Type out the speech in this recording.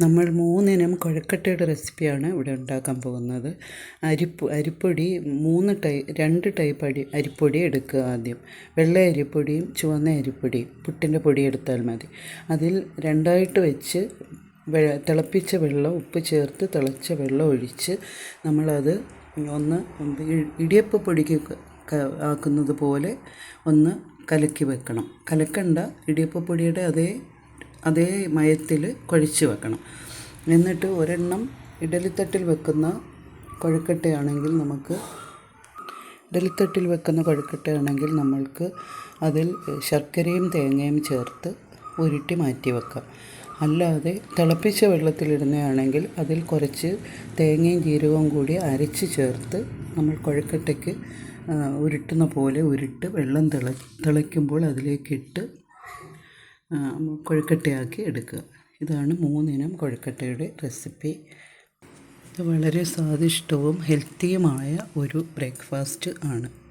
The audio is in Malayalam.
നമ്മൾ മൂന്നിനം കൊഴക്കട്ടയുടെ റെസിപ്പിയാണ് ഇവിടെ ഉണ്ടാക്കാൻ പോകുന്നത്. അരിപ്പ് അരിപ്പൊടി മൂന്ന് ടൈ രണ്ട് ടൈപ്പ് അരി അരിപ്പൊടി എടുക്കുക ആദ്യം. വെള്ള അരിപ്പൊടിയും ചുവന്ന അരിപ്പൊടിയും പുട്ടിന്റെ പൊടി എടുത്താൽ മതി. അതിൽ രണ്ടായിട്ട് വെച്ച് തിളപ്പിച്ച വെള്ളം ഉപ്പ് ചേർത്ത് തിളച്ച വെള്ളം ഒഴിച്ച് നമ്മളത് ഒന്ന് ഇടിയപ്പ പൊടിക്ക് ആക്കുന്നത് പോലെ ഒന്ന് കലക്കി വെക്കണം. കലക്കണ്ട ഇടിയപ്പ ഇടിയപ്പപ്പൊടിയുടെ അതേ അതേ മയത്തിൽ കുഴച്ച് വെക്കണം. എന്നിട്ട് ഒരെണ്ണം ഇഡലിത്തട്ടിൽ വെക്കുന്ന കൊഴുക്കട്ടയാണെങ്കിൽ നമുക്ക് ഇഡലിത്തട്ടിൽ വെക്കുന്ന കൊഴുക്കട്ടയാണെങ്കിൽ നമ്മൾക്ക് അതിൽ ശർക്കരയും തേങ്ങയും ചേർത്ത് ഉരുട്ടി മാറ്റി വെക്കാം. അല്ലാതെ തിളപ്പിച്ച വെള്ളത്തിലിടുന്നതാണെങ്കിൽ അതിൽ കുറച്ച് തേങ്ങയും ജീരകവും കൂടി അരച്ച് ചേർത്ത് നമ്മൾ കൊഴുക്കട്ടയ്ക്ക് ഉരുട്ടുന്ന പോലെ ഉരുട്ട് വെള്ളം തിള തിളയ്ക്കുമ്പോൾ അതിലേക്കിട്ട് കൊഴുക്കട്ടയാക്കി എടുക്കുക. ഇതാണ് മൂന്നിനം കൊഴുക്കട്ടയുടെ റെസിപ്പി. ഇത് വളരെ സ്വാദിഷ്ടവും ഹെൽത്തിയുമായ ഒരു ബ്രേക്ക്ഫാസ്റ്റ് ആണ്.